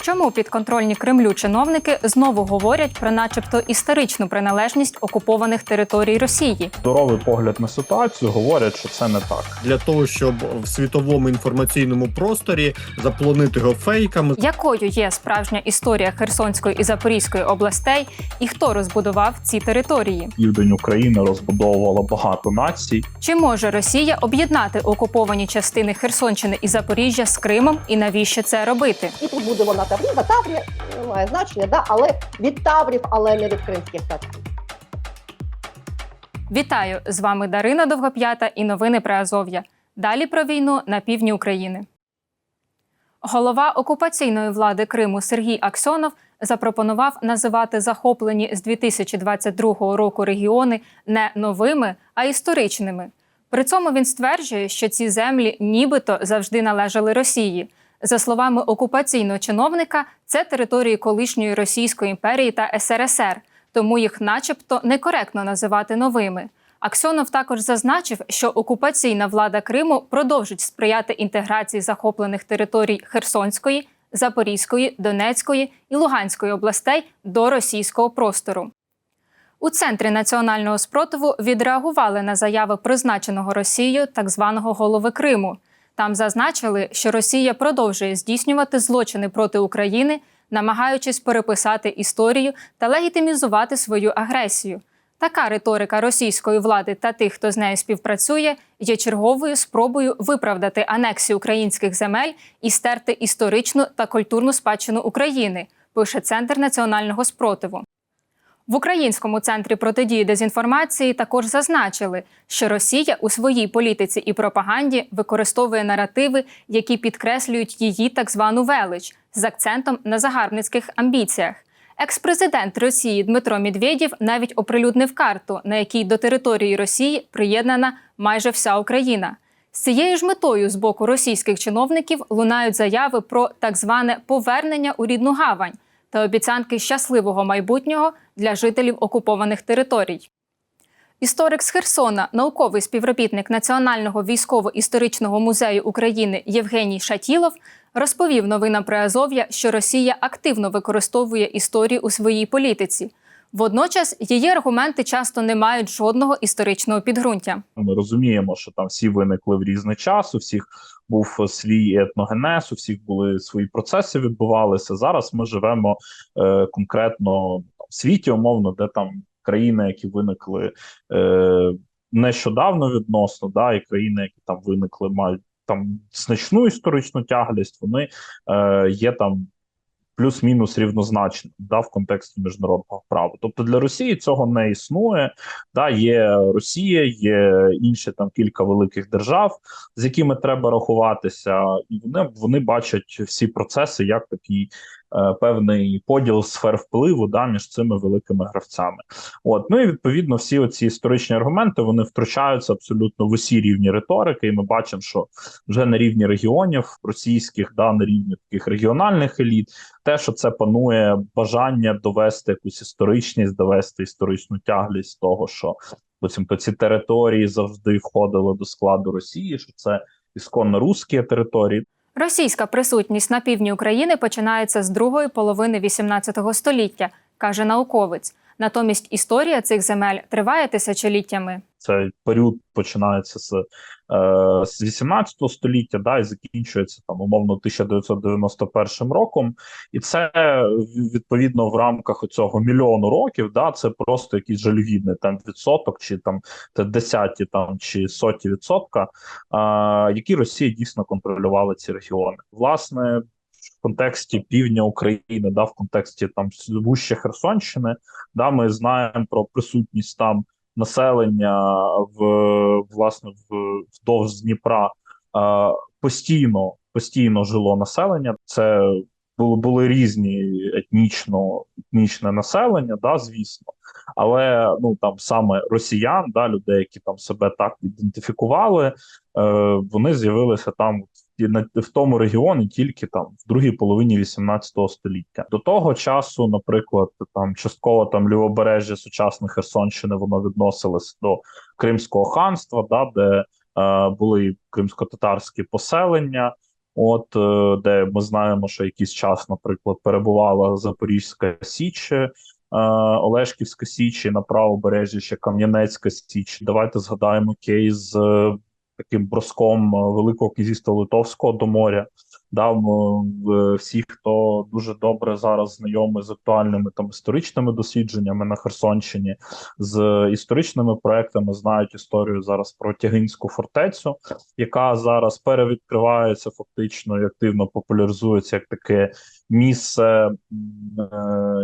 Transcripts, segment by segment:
Чому підконтрольні Кремлю чиновники знову говорять про, начебто, історичну приналежність окупованих територій Росії? Здоровий погляд на ситуацію говорять, що це не так. для того, щоб в світовому інформаційному просторі заполонити його фейками. Якою є справжня історія Херсонської і Запорізької областей, і хто розбудував ці території? Південь України розбудовувала багато націй. Чи може Росія об'єднати окуповані частини Херсонщини і Запоріжжя з Кримом, і навіщо це робити? І тут буде вона Таврія, Таврія не має значення, да? але від Таврів, але не від кримських татарів. Вітаю! З вами Дарина Довгоп'ята і новини про Азов'я. Далі про війну на півдні України. Голова окупаційної влади Криму Сергій Аксьонов запропонував називати захоплені з 2022 року регіони не новими, а історичними. При цьому він стверджує, що ці землі нібито завжди належали Росії. За словами окупаційного чиновника, це території колишньої Російської імперії та СРСР, тому їх, начебто, некоректно називати новими. Аксьонов також зазначив, що окупаційна влада Криму продовжить сприяти інтеграції захоплених територій Херсонської, Запорізької, Донецької і Луганської областей до російського простору. У центрі національного спротиву відреагували на заяви призначеного Росією так званого голови Криму. Там зазначили, що Росія продовжує здійснювати злочини проти України, намагаючись переписати історію та легітимізувати свою агресію. Така риторика російської влади та тих, хто з нею співпрацює, є черговою спробою виправдати анексію українських земель і стерти історичну та культурну спадщину України, пише Центр національного спротиву. В Українському центрі протидії дезінформації також зазначили, що Росія у своїй політиці і пропаганді використовує наративи, які підкреслюють її так звану велич з акцентом на загарбницьких амбіціях. Екс-президент Росії Дмитро Медведєв навіть оприлюднив карту, на якій до території Росії приєднана майже вся Україна. З цією ж метою з боку російських чиновників лунають заяви про так зване повернення у рідну гавань та обіцянки щасливого майбутнього для жителів окупованих територій. Історик з Херсона, науковий співробітник Національного військово-історичного музею України Євгеній Шатілов розповів новинам про Азов'я, що Росія активно використовує історію у своїй політиці. Водночас її аргументи часто не мають жодного історичного підґрунтя. Ми розуміємо, що там всі виникли в різний час, у всіх був свій етногенез, у всіх були свої процеси відбувалися. Зараз ми живемо е, конкретно світі, умовно, де там країни, які виникли е, нещодавно відносно, да, і країни, які там виникли, мають там значну історичну тяглість, вони е, є там. Плюс-мінус рівнозначно да, в контексті міжнародного права. Тобто для Росії цього не існує. Да, Є Росія, є інші там кілька великих держав, з якими треба рахуватися, і вони вони бачать всі процеси як такий певний поділ сфер впливу да, між цими великими гравцями. От ну і відповідно всі оці історичні аргументи вони втручаються абсолютно в усі рівні риторики, і ми бачимо, що вже на рівні регіонів російських, да, на рівні таких регіональних еліт, те, що це панує бажання довести якусь історичність, довести історичну тяглість того, що буцімто ці території завжди входили до складу Росії, що це ісконно русські території. Російська присутність на півдні України починається з другої половини XVIII століття, каже науковець. Натомість історія цих земель триває тисячоліттями. Цей період починається з, е, з 18 століття, да, і закінчується там умовно 1991 роком, і це відповідно в рамках цього мільйону років. Да, це просто якийсь жалюгідний там відсоток, чи там те десяті там чи соті відсотка, е, які Росія дійсно контролювала ці регіони. Власне. В контексті півдня України, да, в контексті там вуще Херсонщини, да, ми знаємо про присутність там населення в власне вдовж Дніпра постійно постійно жило населення. Це були були різні етнічно етнічне населення, да, звісно, але ну там саме росіян, да, людей, які там себе так ідентифікували, е, вони з'явилися там в тому регіоні тільки там в другій половині 18 століття. До того часу, наприклад, там частково там лівобережжя сучасної Херсонщини воно відносилось до Кримського ханства, да, де е, були кримсько-татарські поселення. От е, де ми знаємо, що якийсь час, наприклад, перебувала Запорізька Січ, е, Олешківська Січ на правобережжі ще Кам'янецька Січ. Давайте згадаємо кейс е, таким броском е, Великого князівства Литовського до моря. Да, м, всі, хто дуже добре зараз знайомий з актуальними там історичними дослідженнями на Херсонщині, з історичними проектами, знають історію зараз про Тягинську фортецю, яка зараз перевідкривається фактично і активно популяризується як таке місце, е,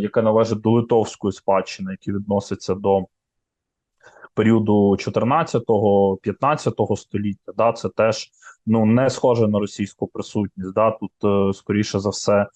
яке належить до литовської спадщини, яке відноситься до періоду 14-15 століття. Да, це теж ну не схоже на російську присутність. Да, тут е, скоріше за все. е,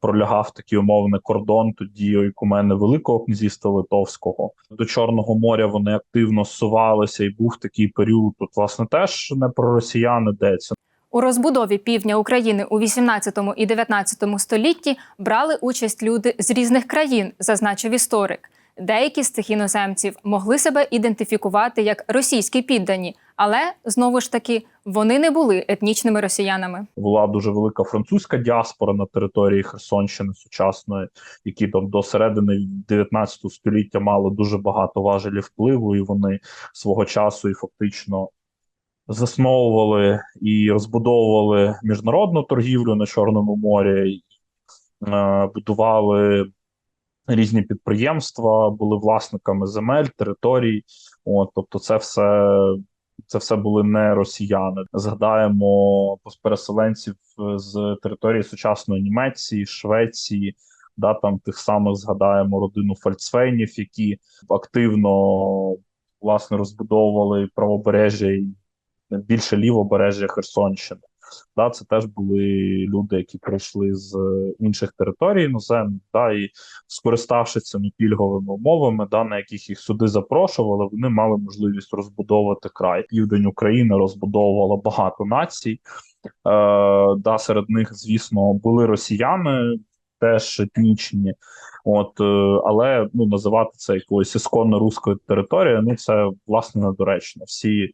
Пролягав такий умовний кордон тоді ойкумени Великого князівства Литовського до Чорного моря. Вони активно зсувалися, і був такий період. Тут власне теж не про росіян йдеться. У розбудові півдня України у 18 і 19 столітті брали участь люди з різних країн, зазначив історик. Деякі з цих іноземців могли себе ідентифікувати як російські піддані, але знову ж таки вони не були етнічними росіянами. була дуже велика французька діаспора на території Херсонщини сучасної, які там до середини 19 століття мали дуже багато важелів впливу, і вони свого часу і фактично засновували і розбудовували міжнародну торгівлю на Чорному морі, е, будували різні підприємства, були власниками земель, територій. От, тобто, це все це все були не росіяни. Згадаємо переселенців е, з території сучасної Німеччини, Швеції, да там тих самих згадаємо родину Фальцфейнів, які активно власне розбудовували правобережжя і більше лівобережжя Херсонщини. Да, це теж були люди, які прийшли з інших територій іноземних, да, і скориставшись цими пільговими умовами, да, на яких їх сюди запрошували, вони мали можливість розбудовувати край. Південь України розбудовувала багато націй. Е, да, серед них, звісно, були росіяни, теж етнічні. От, е, але ну, називати це якоюсь ісконно руською територією, ну це власне недоречно. Всі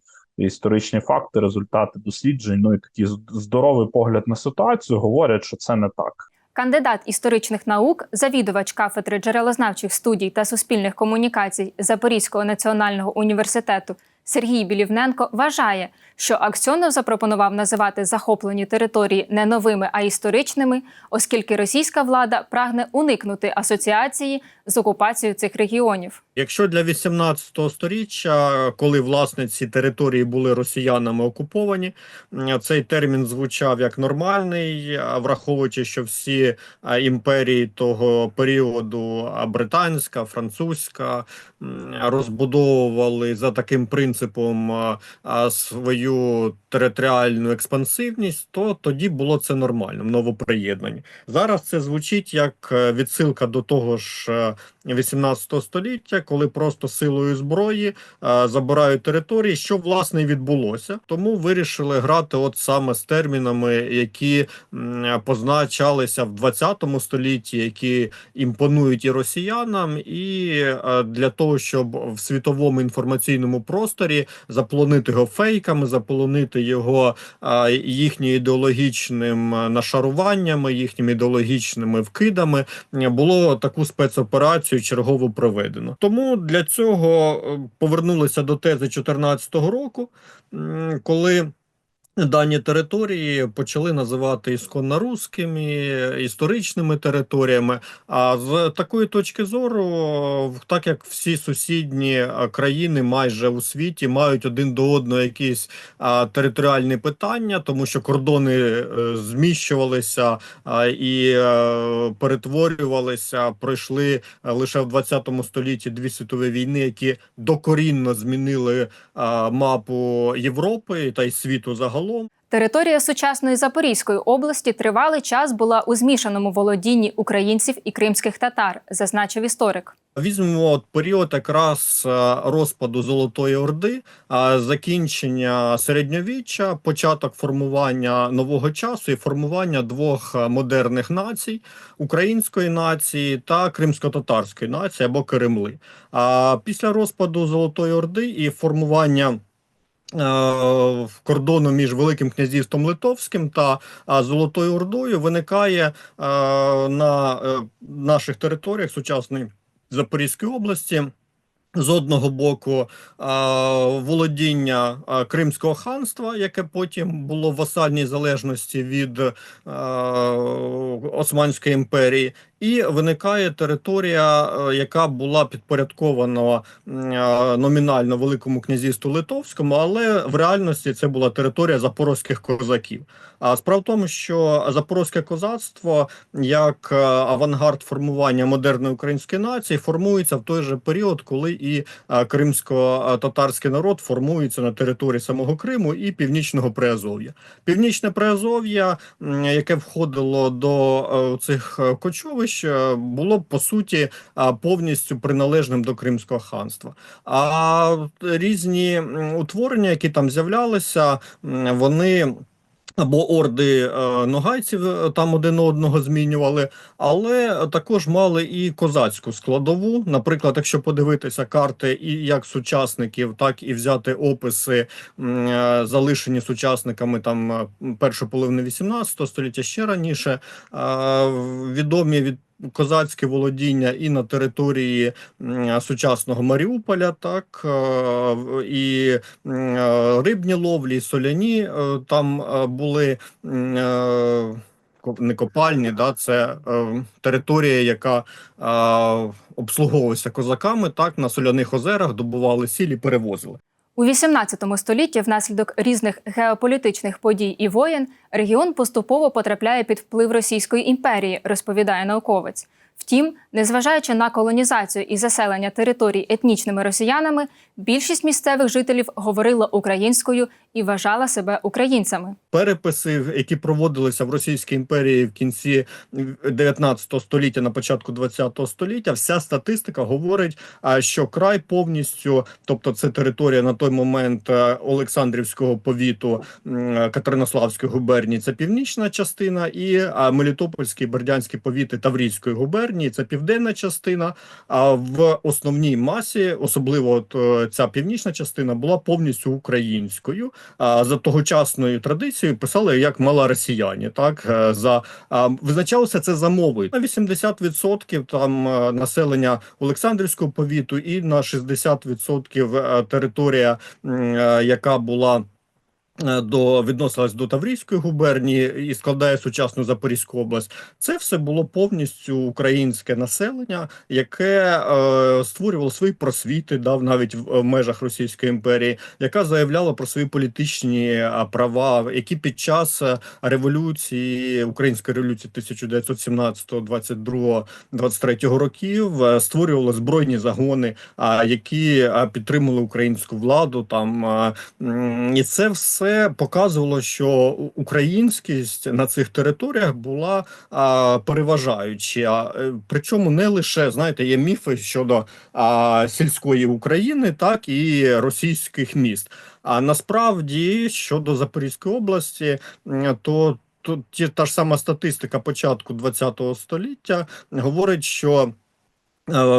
історичні факти, результати досліджень, ну і такий здоровий погляд на ситуацію говорять, що це не так. Кандидат історичних наук, завідувач кафедри джерелознавчих студій та суспільних комунікацій Запорізького національного університету Сергій Білівненко вважає, що Аксьонов запропонував називати захоплені території не новими, а історичними, оскільки російська влада прагне уникнути асоціації з окупацією цих регіонів. Якщо для 18 сторіччя, коли власне ці території були росіянами окуповані, цей термін звучав як нормальний, враховуючи, що всі імперії того періоду, британська, французька, розбудовували за таким принципом свою територіальну експансивність, то тоді було це нормально, новоприєднані. Зараз це звучить як е, відсилка до того ж. Е, 18 століття, коли просто силою зброї е, забирають території, що власне і відбулося. Тому вирішили грати от саме з термінами, які позначалися в 20 столітті, які імпонують і росіянам, і е, для того, щоб в світовому інформаційному просторі заполонити його фейками, заполонити його е, їхнім ідеологічним нашаруваннями, їхніми ідеологічними вкидами, було таку спецоперацію чергово проведено. Тому для цього е, повернулися до тези 2014 року, коли. Дані території почали називати ісконно руськими, історичними територіями. А з такої точки зору, так як всі сусідні країни майже у світі мають один до одного якісь територіальні питання, тому що кордони е, зміщувалися і е, перетворювалися, пройшли е, лише в 20 столітті дві світові війни, які докорінно змінили мапу Європи та й світу загалом. Територія сучасної Запорізької області тривалий час була у змішаному володінні українців і кримських татар, зазначив історик. Візьмемо от період якраз е, розпаду Золотої Орди, е, закінчення середньовіччя, початок формування нового часу і формування двох модерних націй української нації та кримсько-татарської нації або Кремли. А після розпаду Золотої Орди і формування кордону між Великим князівством Литовським та Золотою Ордою виникає е, на е, наших територіях сучасної Запорізької області. З одного боку володіння Кримського ханства, яке потім було в васальній залежності від Османської імперії, і виникає територія, е, яка була підпорядкована е, номінально Великому князівству Литовському, але в реальності це була територія запорозьких козаків. А справа в тому, що запорозьке козацтво як е, авангард формування модерної української нації формується в той же період, коли і кримсько-татарський народ формується на території самого Криму і північного Приазов'я. Північне Приазов'я, яке входило до цих кочовищ, е, було по суті е, повністю приналежним до Кримського ханства. А різні утворення, які там з'являлися, вони. Або орди е, ногайців е, там один одного змінювали, але також мали і козацьку складову. Наприклад, якщо подивитися карти і як сучасників, так і взяти описи, е, залишені сучасниками там першої половини 18 століття ще раніше, відомі від козацьке володіння і на території сучасного Маріуполя, так е, і е, рибні ловлі, і соляні е, там були не копальні, да, це територія, яка обслуговувалася козаками, так на соляних озерах добували сіль і перевозили. У XVIII столітті, внаслідок різних геополітичних подій і воєн, регіон поступово потрапляє під вплив Російської імперії, розповідає науковець. Втім, незважаючи на колонізацію і заселення територій етнічними росіянами, більшість місцевих жителів говорила українською і вважала себе українцями. переписи, які проводилися в Російській імперії в кінці 19 століття, на початку 20 століття, вся статистика говорить, що край повністю, тобто це територія на той момент е, Олександрівського повіту Катеринославської губернії, це північна частина, і Мелітопольський, Бердянський повіти Таврійської губернії, це південна частина. А в основній масі, особливо от, е, ця північна частина, була повністю українською а, за тогочасною традицією писали як малоросіяни. Так е, за а, визначалося це за мовою на 80% там е, населення Олександрівського повіту, і на 60% е, територія, яка була. Е, До відносилась до Таврійської губернії і складає сучасну Запорізьку область. Це все було повністю українське населення, яке е, створювало свої просвіти, дав навіть в межах Російської імперії, яка заявляла про свої політичні е, права, які під час е, революції української революції 1917, 22, 23 років створювали збройні загони, а які підтримували українську владу. Там і це все показувало, що українськість на цих територіях була а, переважаюча. Е, Причому не лише знаєте, є міфи щодо а, сільської України, так і російських міст. А насправді щодо Запорізької області, то тут та ж сама статистика початку ХХ століття говорить, що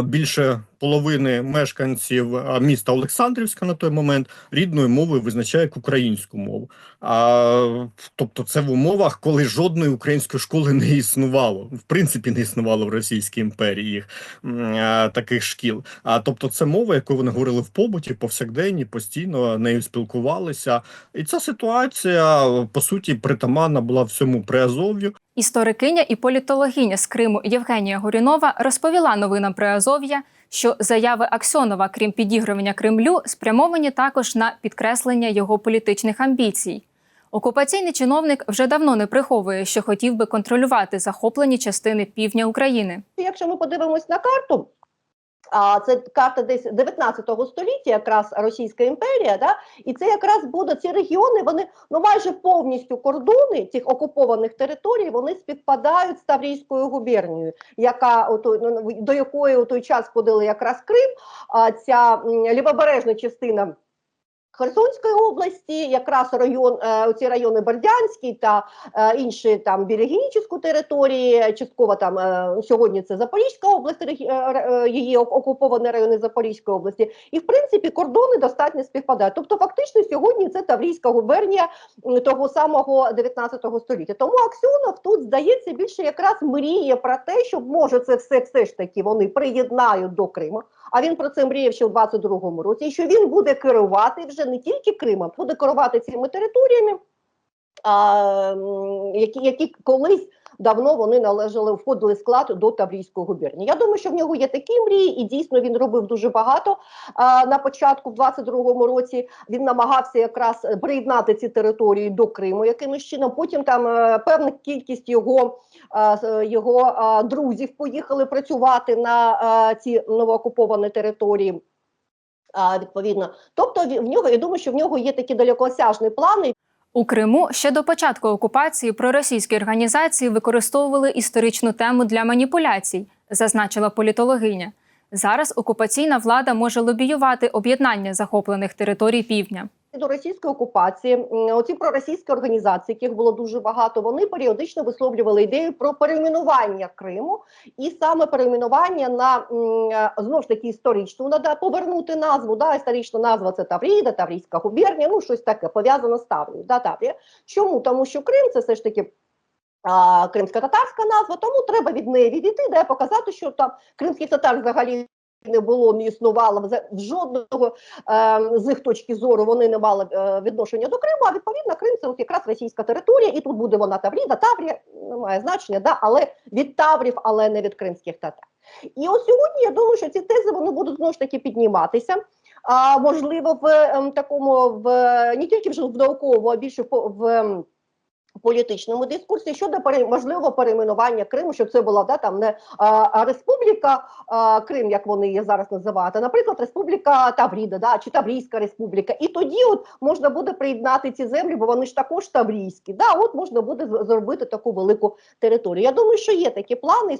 більше половини мешканців міста Олександрівська на той момент рідною мовою визначає як українську мову. А, тобто, це в умовах, коли жодної української школи не існувало, в принципі, не існувало в Російській імперії їх а, таких шкіл. А тобто, це мова, яку вони говорили в побуті, повсякденні, постійно нею спілкувалися. І ця ситуація по суті притаманна була всьому Приазов'ю. Історикиня і політологиня з Криму Євгенія Горінова розповіла новинам Приазов'я, що заяви Аксьонова, крім підігрування Кремлю, спрямовані також на підкреслення його політичних амбіцій. Окупаційний чиновник вже давно не приховує, що хотів би контролювати захоплені частини півдня України. Якщо ми подивимось на карту, а це карта десь 19 століття, якраз Російська імперія, да, і це якраз буде ці регіони, вони ну майже повністю кордони цих окупованих територій, вони співпадають з Таврійською губернією, яка от ну, до якої у той час входили якраз Крим, а ця лівобережна частина Херсонської області, якраз район, е, ці райони Бердянський та е, інші там біля Генічеської території, частково там е, сьогодні це Запорізька область, її окуповані райони Запорізької області. І в принципі кордони достатньо співпадають. Тобто, фактично, сьогодні це Таврійська губернія того самого 19 століття. Тому Аксьонов тут здається більше якраз мріє про те, що може це все все ж таки вони приєднають до Криму. А він про це мріяв ще у 22-му році. Що він буде керувати вже не тільки Кримом, буде керувати цими територіями, а, які, які колись давно вони належали, входили склад до Таврійської губернії. Я думаю, що в нього є такі мрії, і дійсно він робив дуже багато. А, на початку, в 22-му році, він намагався якраз приєднати ці території до Криму якимось чином. Потім там е, певна кількість його, е, його е, друзів поїхали працювати на е, ці новоокуповані території. Відповідно, тобто в нього я думаю, що в нього є такі далекосяжні плани, У Криму ще до початку окупації проросійські організації використовували історичну тему для маніпуляцій, зазначила політологиня. Зараз окупаційна влада може лобіювати об'єднання захоплених територій півдня. До російської окупації, оці проросійські організації, яких було дуже багато, вони періодично висловлювали ідею про перейменування Криму, і саме перейменування на е, знову ж таки історичну нада повернути назву. Да, історична назва це Тавріда, Таврійська губернія, ну щось таке пов'язане з Таврією. Да, Таврія. Чому? Тому що Крим це все ж таки. А, кримсько-татарська назва, тому треба від неї відійти, де показати, що там кримських татар взагалі не було, не існувало в жодного е, з їх точки зору вони не мали е, відношення до Криму. А відповідно Крим це от якраз російська територія, і тут буде вона Тавріда, Таврія не має значення, да, але від Таврів, але не від кримських татар. І ось сьогодні я думаю, що ці тези вони будуть знову ж таки підніматися. А можливо, в ем, такому в не тільки вже в науковому, а більше по- в. Політичному дискурсі щодо можливо перейменування Криму, щоб це була да, там не а, Республіка а, Крим, як вони її зараз називають, а, наприклад, Республіка Тавріда, да, чи Таврійська Республіка. І тоді от можна буде приєднати ці землі, бо вони ж також таврійські. Да, от можна буде зробити таку велику територію. Я думаю, що є такі плани.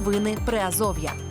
Новини Приазов'я.